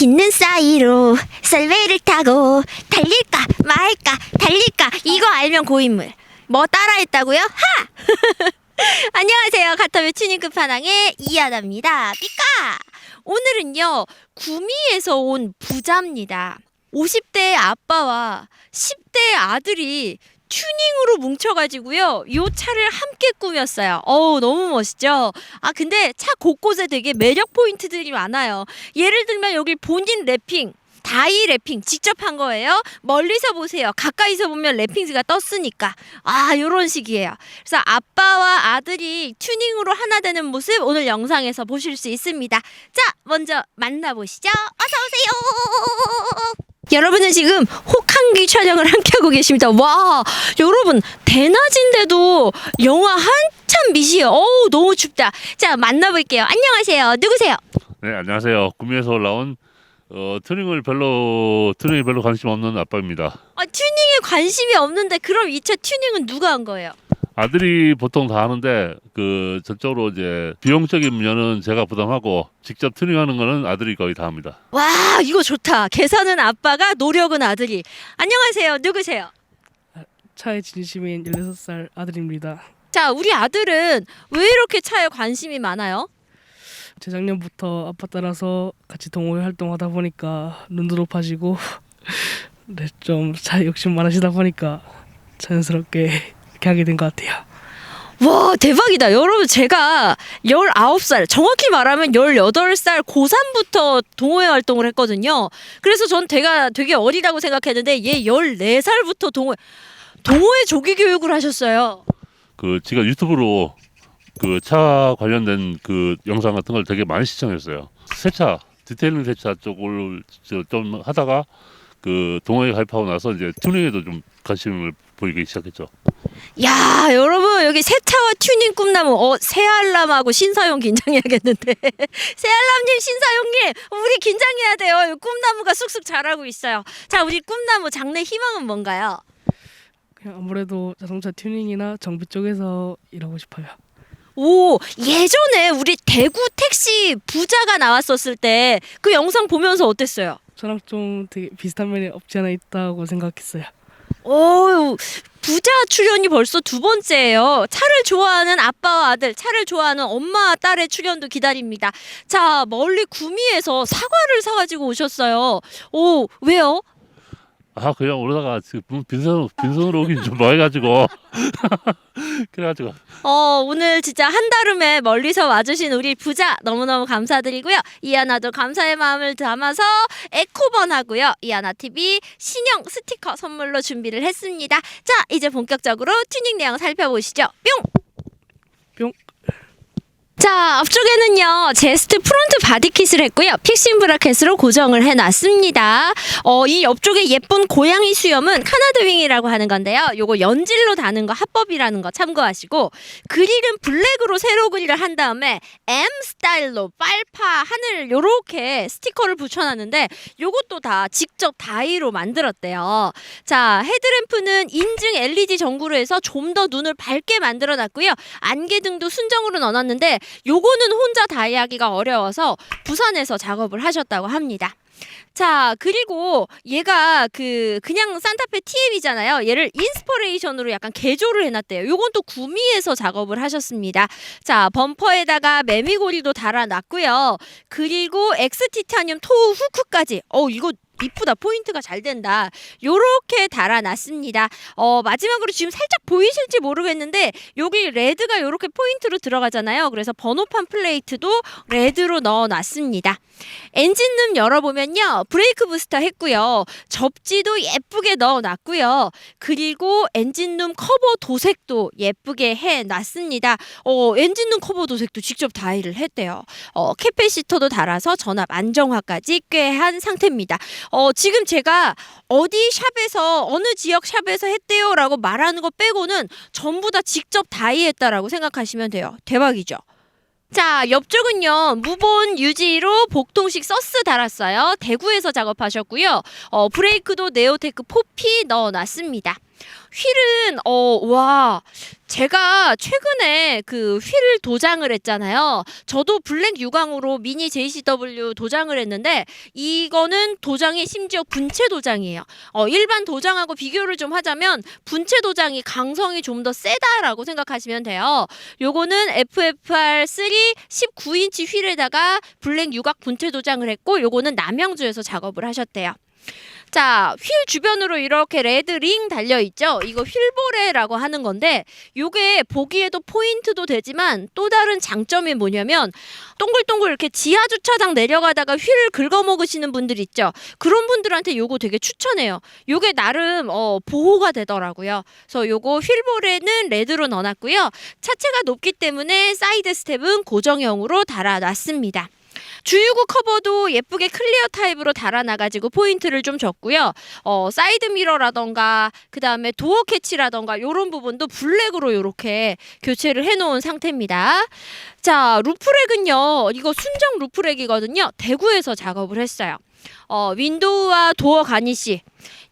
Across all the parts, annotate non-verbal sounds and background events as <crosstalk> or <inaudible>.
흰눈 사이로 썰매를 타고 달릴까 말까 달릴까 이거 알면 고인물. 뭐 따라했다고요? 하! <laughs> 안녕하세요. 가타의 튜닝 끝판왕의 이하나입니다. 삐까 오늘은요 구미에서 온 부자입니다. 50대 아빠와 10대 아들이 튜닝으로 뭉쳐가지고요. 요 차를 함께 꾸몄어요. 어우, 너무 멋있죠? 아, 근데 차 곳곳에 되게 매력 포인트들이 많아요. 예를 들면 여기 본인 랩핑. 다이 랩핑 직접 한 거예요. 멀리서 보세요. 가까이서 보면 랩핑즈가 떴으니까. 아, 요런 식이에요. 그래서 아빠와 아들이 튜닝으로 하나 되는 모습 오늘 영상에서 보실 수 있습니다. 자, 먼저 만나보시죠. 어서 오세요. 여러분은 지금 혹한기 촬영을 함께하고 계십니다. 와, 여러분 대낮인데도 영하 한참 미시에요. 어우 너무 춥다. 자 만나볼게요. 안녕하세요. 누구세요? 네 안녕하세요. 구미에서 올라온 어, 트닝을 별로 트닝에 별로 관심 없는 아빠입니다. 아, 튜닝에 관심이 없는데 그럼 이 차 튜닝은 누가 한 거예요? 아들이 보통 다 하는데 그 전적으로 이제 비용적인 면은 제가 부담하고 직접 트닝하는 거는 아들이 거의 다 합니다. 와 이거 좋다. 계산은 아빠가 노력은 아들이. 안녕하세요. 누구세요? 차에 진심인 16살 아들입니다. 자 우리 아들은 왜 이렇게 차에 관심이 많아요? 재작년부터 아빠 따라서 같이 동호회 활동하다 보니까 눈도 높아지고 <laughs> 네, 좀차 욕심 많으시다 보니까 자연스럽게 이렇게 하게 된 것 같아요. 와 대박이다 여러분 제가 19살 정확히 말하면 18살 고3부터 동호회 활동을 했거든요 그래서 전 제가 되게 어리다고 생각했는데 얘 14살부터 동호회 동호회 조기 교육을 하셨어요 그 제가 유튜브로 그 차 관련된 그 영상 같은 걸 되게 많이 시청했어요. 세차 디테일링 세차 쪽을 저 좀 하다가 그 동호회 가입하고 나서 이제 튜닝에도 좀 관심을 보이기 시작했죠. 야 여러분 여기 세차와 튜닝 꿈나무 어 새알람하고 신사용 긴장해야겠는데 <laughs> 새알람님 신사용님 우리 긴장해야 돼요 꿈나무가 쑥쑥 자라고 있어요 자 우리 꿈나무 장래 희망은 뭔가요? 그냥 아무래도 자동차 튜닝이나 정비 쪽에서 일하고 싶어요. 오 예전에 우리 대구 택시 부자가 나왔었을 때 그 영상 보면서 어땠어요? 저랑 좀 되게 비슷한 면이 없지 않아 있다고 생각했어요. 오 부자 출연이 벌써 두 번째예요. 차를 좋아하는 아빠와 아들, 차를 좋아하는 엄마와 딸의 출연도 기다립니다. 자 멀리 구미에서 사과를 사가지고 오셨어요. 오 왜요? 아 그냥 오르다가 지금 빈손 빈손으로 오긴 좀 뭐해가지고 <laughs> 그래가지고 어 오늘 진짜 한달음에 멀리서 와주신 우리 부자 너무너무 감사드리고요. 이하나도 감사의 마음을 담아서 에코번하고요. 이하나 TV 신형 스티커 선물로 준비를 했습니다. 자 이제 본격적으로 튜닝 내용 살펴보시죠. 뿅. 뿅. 자 앞쪽에는요 제스트 프론트 바디킷을 했고요. 픽싱 브라켓으로 고정을 해놨습니다. 어, 이 옆쪽에 예쁜 고양이 수염은 카나드 윙이라고 하는 건데요. 요거 연질로 다는 거 합법이라는 거 참고하시고 그릴은 블랙으로 세로 그릴을 한 다음에 M 스타일로 빨파 하늘 요렇게 스티커를 붙여놨는데 요것도 다 직접 다이로 만들었대요. 자 헤드램프는 인증 LED 전구로 해서 좀 더 눈을 밝게 만들어놨고요. 안개등도 순정으로 넣어놨는데 요거는 혼자 다이하기가 어려워서 부산에서 작업을 하셨다고 합니다. 자 그리고 얘가 그 그냥 산타페 TM이잖아요. 얘를 인스퍼레이션으로 약간 개조를 해놨대요. 요건 또 구미에서 작업을 하셨습니다. 자 범퍼에다가 매미고리도 달아놨고요. 그리고 엑스 티타늄 토우 후크까지. 어 이거 이쁘다 포인트가 잘 된다. 요렇게 달아놨습니다. 어 마지막으로 지금 살짝 보이실지 모르겠는데 여기 레드가 요렇게 포인트로 들어가잖아요. 그래서 번호판 플레이트도 레드로 넣어놨습니다 엔진룸 열어보면요 브레이크 부스터 했고요. 접지도 예쁘게 넣어놨고요. 그리고 엔진룸 커버 도색도 예쁘게 해놨습니다. 어 엔진룸 커버 도색도 직접 다이를 했대요. 어 캐패시터도 달아서 전압 안정화까지 꽤 한 상태입니다. 어, 지금 제가 어디 샵에서 어느 지역 샵에서 했대요라고 말하는 거 빼고는 전부 다 직접 다이했다라고 생각하시면 돼요. 대박이죠. 자, 옆쪽은요, 무본 유지로 복통식 서스 달았어요. 대구에서 작업하셨고요. 어, 브레이크도 네오테크 포피 넣어놨습니다. 휠은, 어, 와, 제가 최근에 그 휠 도장을 했잖아요. 저도 블랙 유광으로 미니 JCW 도장을 했는데 이거는 도장이 심지어 분체 도장이에요. 어, 일반 도장하고 비교를 좀 하자면 분체 도장이 강성이 좀 더 세다라고 생각하시면 돼요. 요거는 FFR 3 19인치 휠에다가 블랙 유각 분체 도장을 했고 요거는 남양주에서 작업을 하셨대요. 자, 휠 주변으로 이렇게 레드 링 달려 있죠. 이거 휠보레라고 하는 건데 요게 보기에도 포인트도 되지만 또 다른 장점이 뭐냐면 동글동글 이렇게 지하 주차장 내려가다가 휠을 긁어 먹으시는 분들 있죠. 그런 분들한테 요거 되게 추천해요. 요게 나름 어, 보호가 되더라고요. 그래서 요거 휠보레는 레드로 넣어놨고요. 차체가 높기 때문에 사이드 스텝은 고정형으로 달아놨습니다. 주유구 커버도 예쁘게 클리어 타입으로 달아놔가지고 포인트를 좀 줬고요. 어, 사이드 미러라던가 그 다음에 도어 캐치라던가 이런 부분도 블랙으로 이렇게 교체를 해놓은 상태입니다. 자 루프렉은요 이거 순정 루프렉이거든요. 대구에서 작업을 했어요. 어, 윈도우와 도어 가니시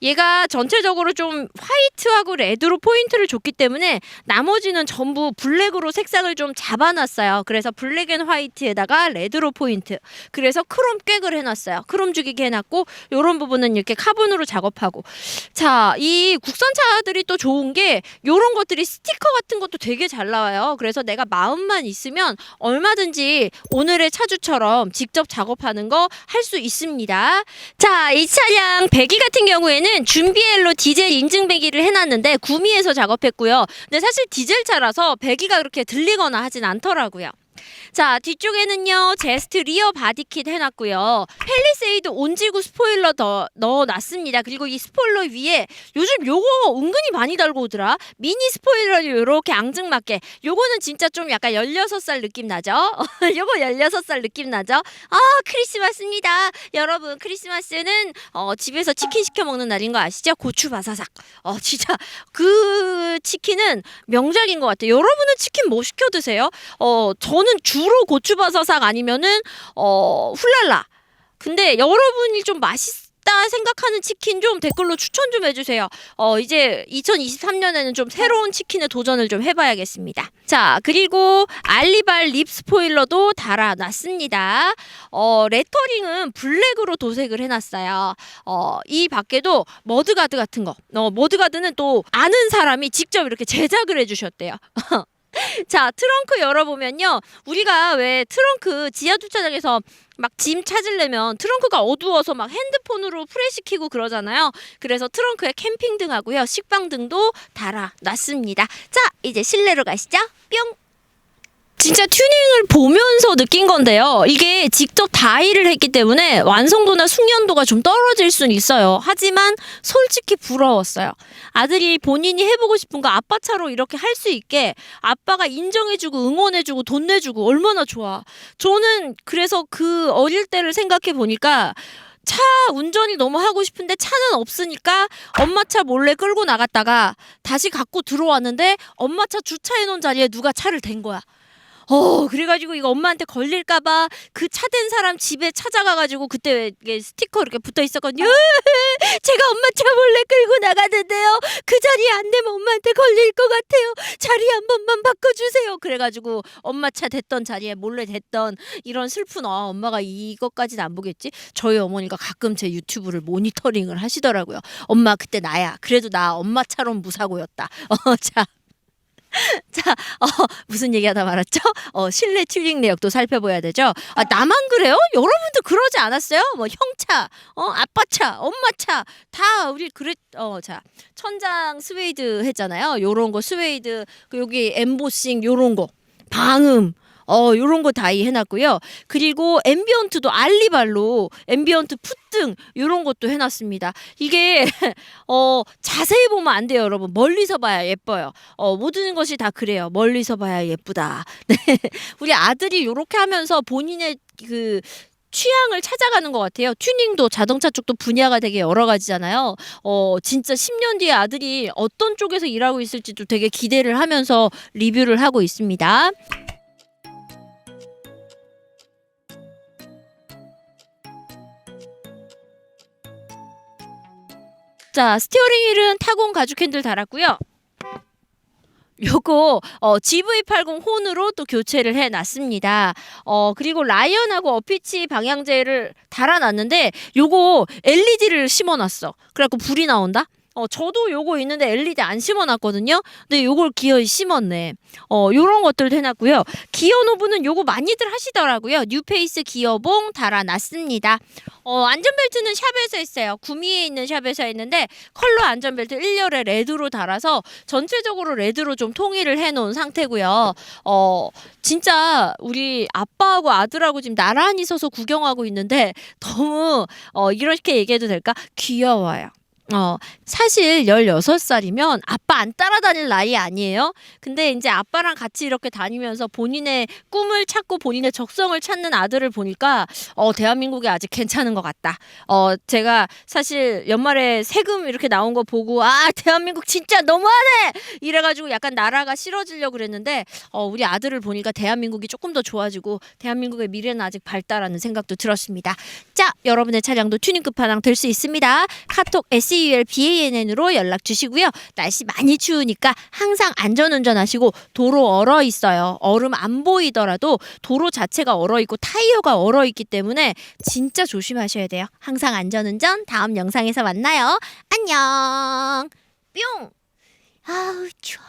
얘가 전체적으로 좀 화이트하고 레드로 포인트를 줬기 때문에 나머지는 전부 블랙으로 색상을 좀 잡아놨어요. 그래서 블랙 앤 화이트에다가 레드로 포인트. 그래서 크롬 꽥을 해놨어요. 크롬 죽이게 해놨고 요런 부분은 이렇게 카본으로 작업하고. 자, 이 국산차들이 또 좋은 게 요런 것들이 스티커 같은 것도 되게 잘 나와요. 그래서 내가 마음만 있으면 얼마든지 오늘의 차주처럼 직접 작업하는 거 할 수 있습니다. 자, 이 차량 배기 같은 경우 에는 준비엘로 디젤 인증 배기를 해놨는데 구미에서 작업했고요. 근데 사실 디젤 차라서 배기가 그렇게 들리거나 하진 않더라고요. 자 뒤쪽에는요 제스트 리어 바디킷 해놨고요. 펠리세이드 온지구 스포일러 더 넣어놨습니다. 그리고 이 스포일러 위에 요즘 요거 은근히 많이 달고 오더라. 미니 스포일러를 요렇게 앙증맞게. 요거는 진짜 좀 약간 16살 느낌 나죠? <laughs> 요거 16살 느낌 나죠? 아 크리스마스입니다. 여러분 크리스마스는 어, 집에서 치킨 시켜 먹는 날인 거 아시죠? 고추 바사삭. 어 진짜 그 치킨은 명작인 것 같아요. 여러분은 치킨 뭐 시켜 드세요? 어 저는 주로 고추버섯삭 아니면은 어 훌랄라. 근데 여러분이 좀 맛있다 생각하는 치킨 좀 댓글로 추천 좀 해주세요. 어 이제 2023년에는 좀 새로운 치킨에 도전을 좀 해봐야겠습니다. 자 그리고 알리발 립 스포일러도 달아놨습니다. 어 레터링은 블랙으로 도색을 해놨어요. 어 이 밖에도 머드가드 같은 거. 어 머드가드는 또 아는 사람이 직접 이렇게 제작을 해주셨대요. <laughs> <laughs> 자, 트렁크 열어보면요. 우리가 왜 트렁크 지하 주차장에서 막 짐 찾으려면 트렁크가 어두워서 막 핸드폰으로 프레시 키고 그러잖아요. 그래서 트렁크에 캠핑 등하고요. 식빵 등도 달아 놨습니다. 자, 이제 실내로 가시죠. 뿅! 진짜 튜닝을 보면서 느낀 건데요. 이게 직접 다이를 했기 때문에 완성도나 숙련도가 좀 떨어질 수는 있어요. 하지만 솔직히 부러웠어요. 아들이 본인이 해보고 싶은 거 아빠 차로 이렇게 할 수 있게 아빠가 인정해주고 응원해주고 돈 내주고 얼마나 좋아. 저는 그래서 그 어릴 때를 생각해 보니까 차 운전이 너무 하고 싶은데 차는 없으니까 엄마 차 몰래 끌고 나갔다가 다시 갖고 들어왔는데 엄마 차 주차해 놓은 자리에 누가 차를 댄 거야. 어 그래가지고 이거 엄마한테 걸릴까봐 그차댄 사람 집에 찾아가가지고 그때 이게 스티커 이렇게 붙어 있었거든요. <laughs> 제가 엄마 차 몰래 끌고 나갔는데요. 그 자리에 안 되면 엄마한테 걸릴 것 같아요. 자리 한 번만 바꿔주세요. 그래가지고 엄마 차 댔던 자리에 몰래 댔던 이런 슬픈 아 엄마가 이것까지는 안 보겠지. 저희 어머니가 가끔 제 유튜브를 모니터링을 하시더라고요. 엄마 그때 나야. 그래도 나 엄마 차럼 무사고였다. <laughs> 어 자. <laughs> 자, 어, 무슨 얘기하다 말았죠? 어, 실내 튜닝 내역도 살펴봐야 되죠. 아, 나만 그래요? 여러분도 그러지 않았어요? 뭐 형차, 어, 아빠 차, 엄마 차 다 우리 그랬. 어, 자, 천장 스웨이드 했잖아요. 요런 거 스웨이드, 그 여기 엠보싱 요런 거, 방음. 어, 요런 거 다이 해놨고요. 그리고 앰비언트도 알리발로 앰비언트 풋등 요런 것도 해놨습니다. 이게 <laughs> 어 자세히 보면 안 돼요, 여러분. 멀리서 봐야 예뻐요. 어 모든 것이 다 그래요. 멀리서 봐야 예쁘다. <laughs> 네, 우리 아들이 요렇게 하면서 본인의 그 취향을 찾아가는 것 같아요. 튜닝도 자동차 쪽도 분야가 되게 여러 가지잖아요. 어, 진짜 10년 뒤에 아들이 어떤 쪽에서 일하고 있을지도 되게 기대를 하면서 리뷰를 하고 있습니다. 자, 스티어링 휠은 타공 가죽 핸들 달았고요. 요거 어, GV80 혼으로 또 교체를 해놨습니다. 어 그리고 라이언하고 어피치 방향제를 달아놨는데 요거 LED를 심어놨어. 그래갖고 불이 나온다. 어 저도 요거 있는데 LED 안 심어놨거든요. 근데 요걸 기어이 심었네. 어 요런 것들도 해놨고요. 기어 노브는 요거 많이들 하시더라고요. 뉴페이스 기어봉 달아놨습니다. 어 안전벨트는 샵에서 했어요. 구미에 있는 샵에서 했는데 컬러 안전벨트 1열에 레드로 달아서 전체적으로 레드로 좀 통일을 해놓은 상태고요. 어 진짜 우리 아빠하고 아들하고 지금 나란히 서서 구경하고 있는데 너무 어 이렇게 얘기해도 될까? 귀여워요. 어, 사실 16살이면 아빠 안 따라다닐 나이 아니에요? 근데 이제 아빠랑 같이 이렇게 다니면서 본인의 꿈을 찾고 본인의 적성을 찾는 아들을 보니까 어, 대한민국이 아직 괜찮은 것 같다. 어, 제가 사실 연말에 세금 이렇게 나온 거 보고 아, 대한민국 진짜 너무하네! 이래가지고 약간 나라가 싫어지려고 그랬는데 어, 우리 아들을 보니까 대한민국이 조금 더 좋아지고 대한민국의 미래는 아직 밝다라는 생각도 들었습니다. 자, 여러분의 차량도 튜닝 끝판왕 될 수 있습니다. 카톡 SEUL BANN으로 연락 주시고요. 날씨 많이 추우니까 항상 안전운전 하시고 도로 얼어 있어요. 얼음 안 보이더라도 도로 자체가 얼어 있고 타이어가 얼어 있기 때문에 진짜 조심하셔야 돼요. 항상 안전운전 다음 영상에서 만나요. 안녕. 뿅. 아우 추워.